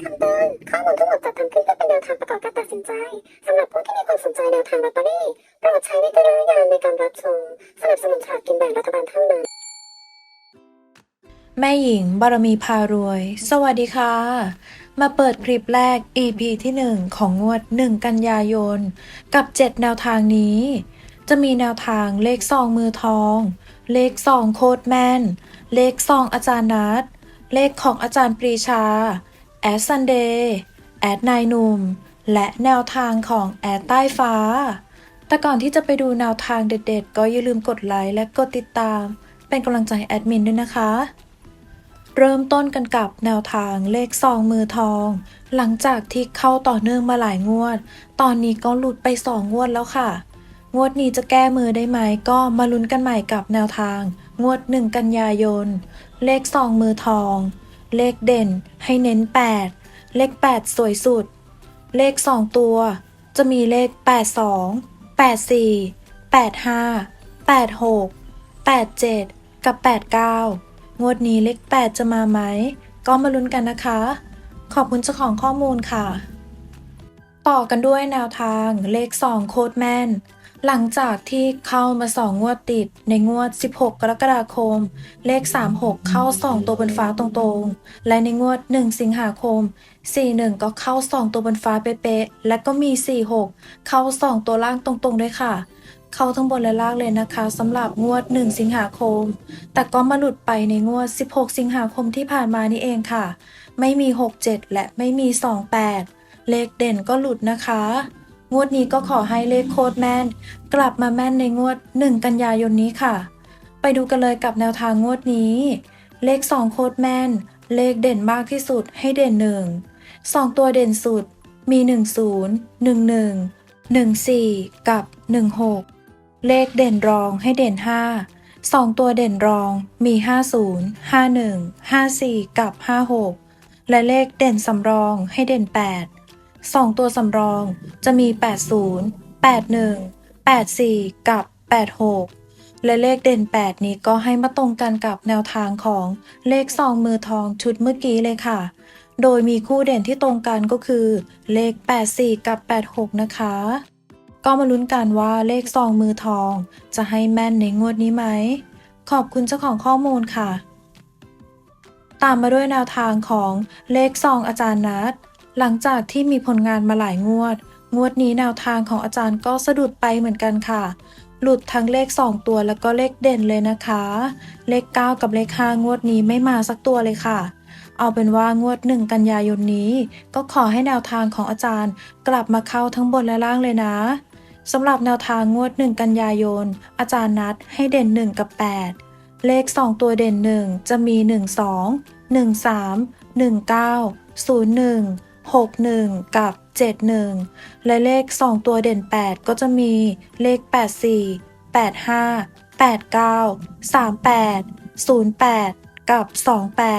คำเตือนข้อมูลทั้งหมดจัดทำขึ้นเพื่อเป็นแนวทางประกอบการตัดสินใจสำหรับผู้ที่มีความสนใจแนวทางลอตเตอรี่โปรดใช้วิจารณญาณในการรับชมสนับสนุนฉลากกินแบ่งรัฐบาลเท่านั้น แม่หญิงบารมีพารวย สวัสดีค่ะ มาเปิดคลิปแรก EP ที่ 1 ของงวด 1 กันยายน กับ 7 แนวทางนี้ จะมีแนวทางเลขซองมือทอง เลขซองโคดแมนเลขซองอาจารย์นัดเลขของอาจารย์ปรีชา แอดซันเดย์แอดนายหนุ่ม และแนวทางของแอดใต้ฟ้า แต่ก่อนที่จะไปดูแนวทางเด็ดๆ ก็อย่าลืมกดไลค์และกดติดตาม เป็นกำลังใจให้แอดมินด้วยนะคะ เริ่มต้นกันกับแนวทางเลขซองมือทอง หลังจากที่เข้าต่อเนื่องมาหลายงวด ตอนนี้ก็หลุดไปสองงวดแล้วค่ะ งวดนี้จะแก้มือได้ไหมก็มาลุ้นกันใหม่กับแนวทาง งวดหนึ่งกันยายน เลขซองมือทอง เลขเด่นให้เน้น 8 เลข 8 สวยสุด เลข 2 ตัว จะมีเลข 82 84 85 86 87 กับ 89 งวดนี้เลข 8 จะมาไหม ก็มาลุ้นกันนะคะ ขอบคุณเจ้าของข้อมูลค่ะ ต่อกันด้วยแนวทางเลข 2 โคดแมน หลังจากที่เข้ามา2งวดติดในงวด 16 กรกฎาคม เลข 36 เข้า 2 ตัวบนฟ้าตรงๆ และในงวด 1 สิงหาคม 41 ก็เข้า 2 ตัวบนฟ้าเป๊ะๆและก็มี 46 เข้า 2 ตัวล่างตรงๆด้วยค่ะ เข้าทั้งบนและล่างเลยนะคะสำหรับงวด 1 สิงหาคม แต่ก็มาหลุดไปในงวด 16 สิงหาคมที่ผ่านมานี่เองค่ะ ไม่มี 67 และไม่มี 28 เลขเด่นก็หลุดนะคะ งวดนี้ก็ขอให้เลขโคดแม่น กลับมาแม่นในงวด 1 กันยายนนี้ค่ะ ไปดูกันเลยกับแนวทางงวดนี้ เลข 2 โคดแม่น เลขเด่นมากที่สุดให้เด่น1 2ตัวเด่นสุดมี 10 11 14 กับ 16 เลขเด่นรองให้เด่น 5 2 ตัวเด่นรองมี 50 51 54 กับ 56 และเลขเด่นสำรองให้เด่น 8 2 ตัวสำรอง จะมี 80 81 84 กับ 86 และเลขเด่น 8 นี้ก็ให้มาตรงกันกับแนวทางของเลขซองมือทองชุดเมื่อกี้เลยค่ะ โดยมีคู่เด่นที่ตรงกันก็คือ เลข 84 กับ 86 นะคะ ก็มาลุ้นกันว่าเลขซองมือทอง จะให้แม่นในงวดนี้ไหม ขอบคุณเจ้าของข้อมูลค่ะ ตามมาด้วยแนวทางของเลขซองอาจารย์นัด หลังจากที่มีผลงานมาหลายงวด งวดนี้แนวทางของอาจารย์ก็สะดุดไปเหมือนกันค่ะ หลุดทั้งเลข 2 ตัวแล้วก็เลขเด่นเลยนะคะ เลข 9 กับเลข 5 งวดนี้ไม่มาสักตัวเลยค่ะ เอาเป็นว่างวด 1 กันยายนนี้ ก็ขอให้แนวทางของอาจารย์ กลับมาเข้าทั้งบนและล่างเลยนะสำหรับแนวทางงวด 1 กันยายน อาจารย์นัดให้เด่น 1 กับ 8 เลข 2 ตัวเด่น 1 จะมี 1 2 1 3 1 9 0 1 6 1 กับ 71 และเลข 2 ตัวเด่น 8 ก็จะมีเลข 84 85 89 38 08 กับ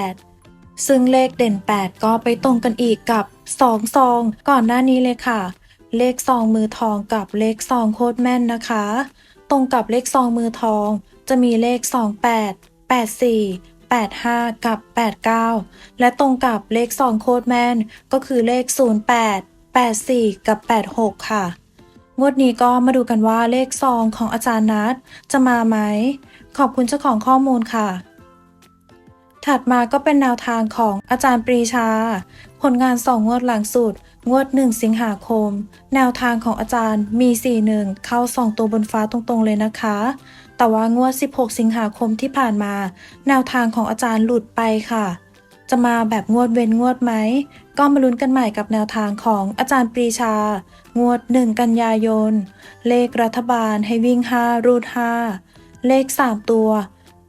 28 ซึ่งเลขเด่น 8 ก็ไปตรงกันอีกกับ 2 ซอง ก่อนหน้านี้เลยค่ะ เลขซองมือทองกับเลขซองโคตรแม่นนะคะ ตรงกับเลขซองมือทอง จะมีเลข 28 84 85 กับ 89 และตรงกับเลข 2 โคดแมนก็คือเลข 08 84 กับ 86 ค่ะ งวดนี้ก็มาดูกันว่าเลขซองของอาจารย์นัดจะมาไหม ขอบคุณเจ้าของข้อมูลค่ะ ถัดมาก็เป็นแนวทางของอาจารย์ปรีชา ผลงาน2งวดหลังสุด งวด 1 สิงหาคม แนวทางของอาจารย์มี 41 เข้า 2 ตัวบนฟ้าตรงๆเลยนะคะ แต่ว่างวด 16 สิงหาคมที่ผ่านมา แนวทางของอาจารย์หลุดไปค่ะ จะมาแบบงวดเว้นงวดไหม ก็มาลุ้นกันใหม่กับแนวทางของอาจารย์ปรีชา งวด 1 กันยายน เลขรัฐบาลให้วิ่ง 5 รูด 5 เลข 3 ตัว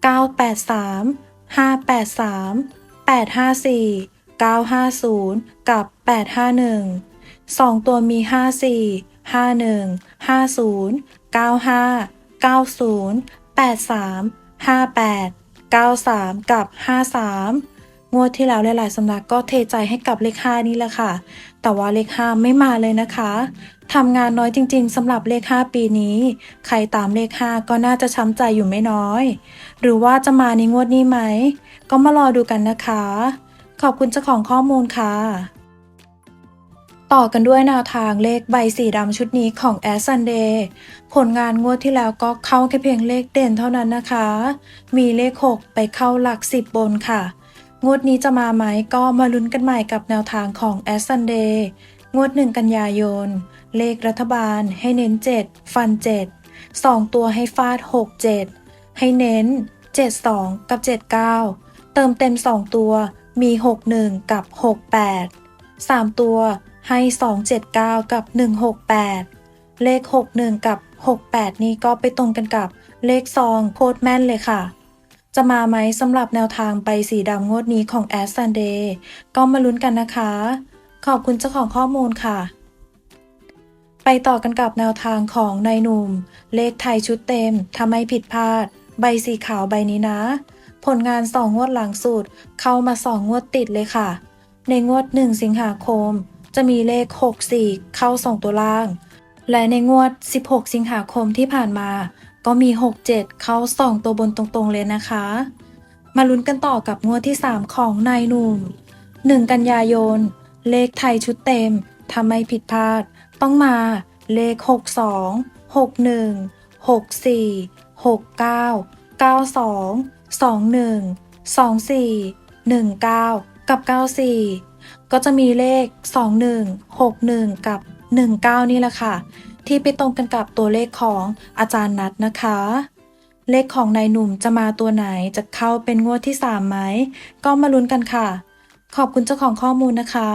983 583 854 950 กับ 851 2 ตัวมี 54 51 50 95 90 83 58 93 กับ 53 งวดที่แล้วหลายๆสำนักก็เทใจให้กับเลข5นี่แหละค่ะ แต่ว่าเลข5ไม่มาเลยนะคะทำงานน้อยจริง ๆสำหรับเลข5ปีนี้ ใครตามเลข5ก็น่าจะช้ำใจอยู่ไม่น้อย หรือว่าจะมาในงวดนี้ไหม ก็มารอดูกันนะคะ ขอบคุณเจ้าของข้อมูลค่ะ ต่อกันด้วยแนวทางเลขใบสีดำชุดนี้ของแอสซันเดย์ผลงานงวดที่แล้วก็เข้าแค่เพียงเลขเด่นเท่านั้นนะคะ มีเลข 6 ไปเข้าหลัก 10 บนค่ะ งวดนี้จะมาไหมก็มาลุ้นกันใหม่กับแนวทางของแอสซันเดย์งวด1กันยายน เลขรัฐบาลให้เน้น 7 ฟัน 7 2 ตัวให้ฟาด 6 7 ให้เน้น 72 กับ 79 เติมเต็ม 2 ตัวมี 61 กับ 68 3 ตัวให้ 279 กับ 168 เลข 61 กับ 68 นี้ก็ไปตรงกันกับเลขซองโคตรแม่นเลยค่ะ จะมาไหมสำหรับแนวทางใบสีดำงวดนี้ของแอสซันเดย์ก็มาลุ้นกันนะคะ ขอบคุณเจ้าของข้อมูลค่ะ ไปต่อกันกับแนวทางของนายหนุ่ม เลขไทยชุดเต็มทำให้ผิดพลาด ใบสีขาวใบนี้นะ ผลงานสองงวดหลังสุด เข้ามาสองงวดติดเลยค่ะ ในงวด1สิงหาคม จะมีเลข 64 เข้า2ตัวล่าง และในงวด 16 สิงหาคมที่ผ่านมา ก็มี 67 เข้า 2 ตัวบนตรงๆเลยนะคะ มาลุ้นกันต่อกับงวดที่ 3 ของนายหนุ่ม 1 กันยายน เลขไทยชุดเต็มทำไมผิดพลาด ต้องมาเลข 62 61 64 69 92 21 24 19 กับ 94 ก็จะมีเลข 21 61 กับ 19 นี่แหละค่ะ ที่ไปตรงกันกับตัวเลขของอาจารย์นัดนะคะ เลขของนายหนุ่มจะมาตัวไหนจะเข้าเป็นงวดที่3ไหมก็มาลุ้นกันค่ะ ขอบคุณเจ้าของข้อมูลนะคะ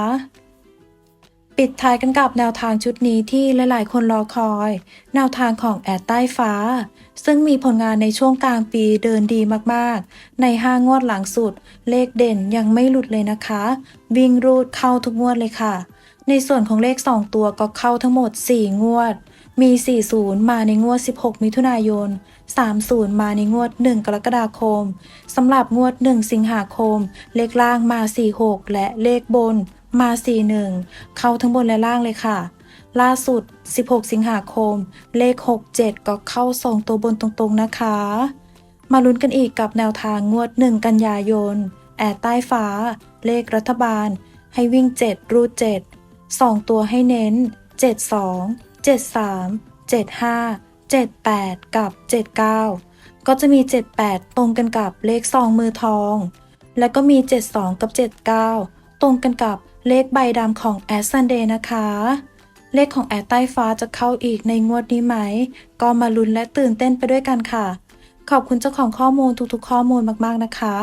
ปิดท้ายกันกับแนวทางชุดนี้ที่หลาย ๆ คนรอคอย แนวทางของแอดใต้ฟ้า ซึ่งมีผลงานในช่วงกลางปีเดินดีมาก ๆ ในห้างวดหลังสุด เลขเด่นยังไม่หลุดเลยนะคะ วิ่งรูดเข้าทุกงวดเลยค่ะ ในส่วนของเลข 2 ตัวก็เข้าทั้งหมด 4 งวด มี 40 มาในงวด 16 มิถุนายน 30 มาในงวด 1 กรกฎาคม สำหรับงวด 1 สิงหาคม เลขล่างมา 46 และเลขบนมา 41 เข้าทั้งบนและล่างเลยค่ะ ล่าสุด 16 สิงหาคม เลข 67 ก็เข้า2ตัวบนตรงๆนะคะ มาลุ้นกันอีกกับแนวทางงวด 1 กันยายน แอดใต้ฟ้า เลขรัฐบาล ให้วิ่ง 7 รูด 7 2 ตัวให้เน้น 72 73 75 78 กับ 79 ก็จะมี 78 ตรงกันกับเลขซองมือทอง และก็มี 72 กับ 79 ตรงกันกับเลขใบดำของแอดซันเดย์นะคะ เลขของแอดใต้ฟ้าจะเข้าอีกในงวดนี้ไหม ก็มาลุ้นและตื่นเต้นไปด้วยกันค่ะ ขอบคุณเจ้าของข้อมูลทุกๆ ข้อมูลมากๆนะคะ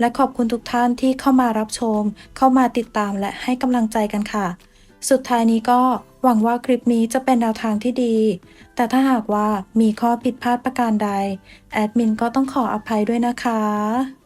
และขอบคุณทุกท่านที่เข้ามารับชม เข้ามาติดตามและให้กำลังใจกันค่ะ สุดท้ายนี้ก็หวังว่าคลิปนี้จะเป็นแนวทางที่ดี แต่ถ้าหากว่ามีข้อผิดพลาดประการใด แอดมินก็ต้องขออภัยด้วยนะคะ